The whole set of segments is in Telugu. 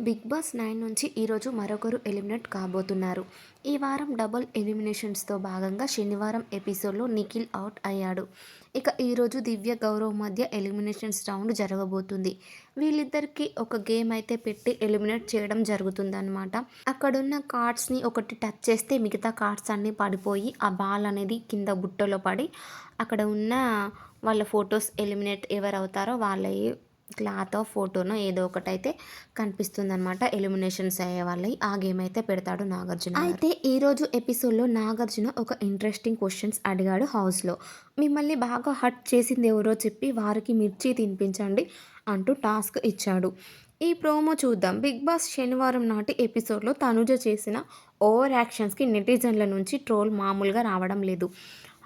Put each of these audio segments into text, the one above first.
బిగ్ బాస్ నైన్ నుంచి ఈరోజు మరొకరు ఎలిమినేట్ కాబోతున్నారు. ఈ వారం డబుల్ ఎలిమినేషన్స్తో భాగంగా శనివారం ఎపిసోడ్లో నిఖిల్ అవుట్ అయ్యాడు. ఇక ఈరోజు దివ్య గౌరవ్ మధ్య ఎలిమినేషన్స్ రౌండ్ జరగబోతుంది. వీళ్ళిద్దరికీ ఒక గేమ్ అయితే పెట్టి ఎలిమినేట్ చేయడం జరుగుతుందన్నమాట. అక్కడున్న కార్డ్స్ని ఒకటి టచ్ చేస్తే మిగతా కార్డ్స్ అన్నీ పడిపోయి ఆ బాల్ అనేది కింద బుట్టలో పడి అక్కడ ఉన్న వాళ్ళ ఫొటోస్ ఎలిమినేట్ ఎవరు అవుతారో వాళ్ళవి క్లాత్ ఫోటోనో ఏదో ఒకటి అయితే కనిపిస్తుంది అనమాట ఎలిమినేషన్స్ అయ్యే వాళ్ళవి ఆ గేమ్ అయితే పెడతాడు నాగార్జున అయితే ఈరోజు ఎపిసోడ్లో నాగార్జున ఒక ఇంట్రెస్టింగ్ క్వశ్చన్స్ అడిగాడు హౌస్లో మిమ్మల్ని బాగా హట్ చేసింది ఎవరో చెప్పి వారికి మిర్చి తినిపించండి అంటూ టాస్క్ ఇచ్చాడు. ఈ ప్రోమో చూద్దాం. బిగ్ బాస్ శనివారం నాటి ఎపిసోడ్లో తనుజ చేసిన ఓవర్ యాక్షన్స్కి నెటిజన్ల నుంచి ట్రోల్ మామూలుగా రావడం లేదు.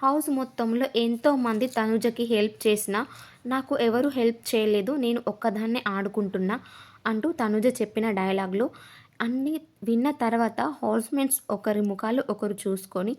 హౌస్ మొత్తంలో ఎంతోమంది తనుజకి హెల్ప్ చేసినా నాకు ఎవరు హెల్ప్ చేయలేదు నేను ఒక్కదాన్నే ఆడుకుంటున్నా అంటూ తనుజ చెప్పిన డైలాగ్లు అన్నీ విన్న తర్వాత హౌస్మేట్స్ ఒకరి ముఖాలు ఒకరు చూసుకొని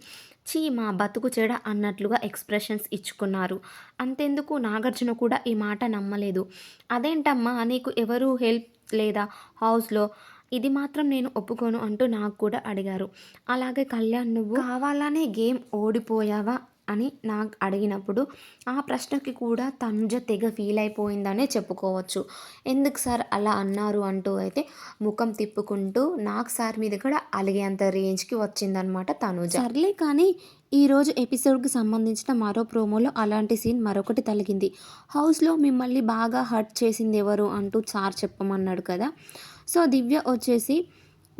చీ మా బతుకు చెడ అన్నట్లుగా ఎక్స్ప్రెషన్స్ ఇచ్చుకున్నారు. అంతెందుకు నాగార్జున కూడా ఈ మాట నమ్మలేదు. అదేంటమ్మా నీకు ఎవరు హెల్ప్ లేదా హౌస్లో? ఇది మాత్రం నేను ఒప్పుకోను అంటూ నాకు కూడా అడిగారు. అలాగే కళ్యాణ్ నువ్వు? కావాలనే గేమ్ ఓడిపోయావా? అని నాకు అడిగినప్పుడు ఆ ప్రశ్నకి కూడా తనుజ తెగ ఫీల్ అయిపోయిందనే చెప్పుకోవచ్చు. ఎందుకు సార్ అలా అన్నారు అంటూ అయితే ముఖం తిప్పుకుంటూ నాకు సార్ మీద కూడా అలిగేంత రేంజ్కి వచ్చిందనమాట తనుజ. సర్లే కానీ ఈరోజు ఎపిసోడ్కి సంబంధించిన మరో ప్రోమోలో అలాంటి సీన్ మరొకటి తలిగింది. హౌస్లో మిమ్మల్ని బాగా హర్ట్ చేసింది ఎవరు అంటూ సార్ చెప్పమన్నాడు కదా. సో దివ్య వచ్చేసి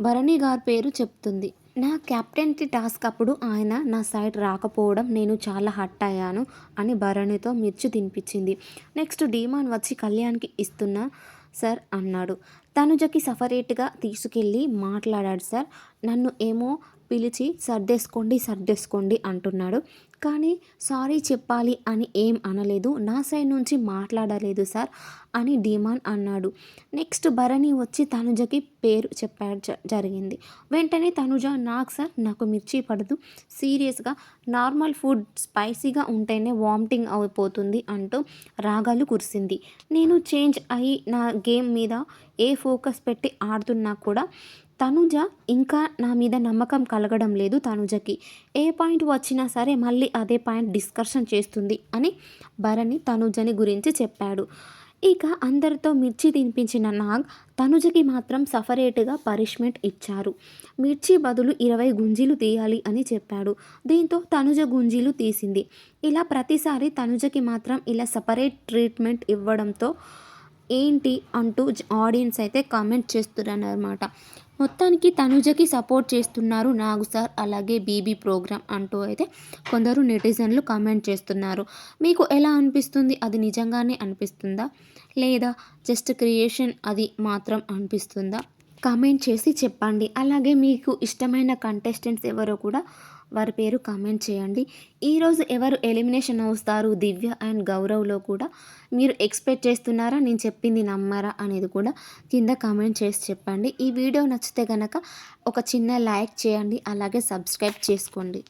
భరణి గారి పేరు చెప్తుంది. నా క్యాప్టెన్టీ టాస్క్ అప్పుడు ఆయన నా సైడ్ రాకపోవడం నేను చాలా హట్ అయ్యాను అని భరణితో మిర్చి తినిపించింది. నెక్స్ట్ డీమాన్ వచ్చి కళ్యాణ్కి ఇస్తున్నా సార్ అన్నాడు. తనుజకి సపరేట్గా తీసుకెళ్ళి మాట్లాడాడు సార్. నన్ను ఏమో పిలిచి సర్దేసుకోండి సర్దేసుకోండి అంటున్నాడు. కానీ సారీ చెప్పాలి అని ఏం అనలేదు. నా సైడ్ నుంచి మాట్లాడలేదు సార్ అని డిమాండ్ అన్నాడు. నెక్స్ట్ భరణి వచ్చి తనుజకి పేరు చెప్పాడు జరిగింది. వెంటనే తనుజ నాకు సార్ నాకు మిర్చి పడదు. సీరియస్గా నార్మల్ ఫుడ్ స్పైసీగా ఉంటేనే వామిటింగ్ అయిపోతుంది అంటూ రాగాలు కురిసింది. నేను చేంజ్ అయ్యి నా గేమ్ మీద ఏ ఫోకస్ పెట్టి ఆడుతున్నా కూడా తనుజ ఇంకా నా మీద నమ్మకం కలగడం లేదు తనుజకి. ఏ పాయింట్ వచ్చినా సరే మళ్ళీ అదే పాయింట్ డిస్కషన్ చేస్తుంది అని భరణి తనుజని గురించి చెప్పాడు. ఇక అందరితో మిర్చి తినిపించిన నాగ్ తనుజకి మాత్రం సఫరేట్గా పనిష్మెంట్ ఇచ్చారు. మిర్చి బదులు ఇరవై గుంజీలు తీయాలి అని చెప్పాడు. దీంతో తనుజ గుంజీలు తీసింది. ఇలా ప్రతిసారి తనుజకి మాత్రం ఇలా సపరేట్ ట్రీట్మెంట్ ఇవ్వడంతో ఏంటి అంటూ ఆడియన్స్ అయితే కామెంట్ చేస్తున్నారన్నమాట. మొత్తానికి తనుజకి సపోర్ట్ చేస్తున్నారు నాగు సార్. అలాగే బీబీ ప్రోగ్రామ్ అంటూ అయితే కొందరు నెటిజన్లు కామెంట్ చేస్తున్నారు. మీకు ఎలా అనిపిస్తుంది? అది నిజంగానే అనిపిస్తుందా? లేదా జస్ట్ క్రియేషన్ అది మాత్రం అనిపిస్తుందా? కామెంట్ చేసి చెప్పండి. అలాగే మీకు ఇష్టమైన కంటెస్టెంట్స్ ఎవరో కూడా వారి పేరు కామెంట్ చేయండి. ఈరోజు ఎవరు ఎలిమినేషన్ అవుతారు? దివ్య అండ్ గౌరవ్లో కూడా మీరు ఎక్స్పెక్ట్ చేస్తున్నారా? నేను చెప్పింది నమ్మారా? అనేది కూడా కింద కామెంట్ చేసి చెప్పండి. ఈ వీడియో నచ్చితే కనుక ఒక చిన్న లైక్ చేయండి. అలాగే సబ్స్క్రైబ్ చేసుకోండి.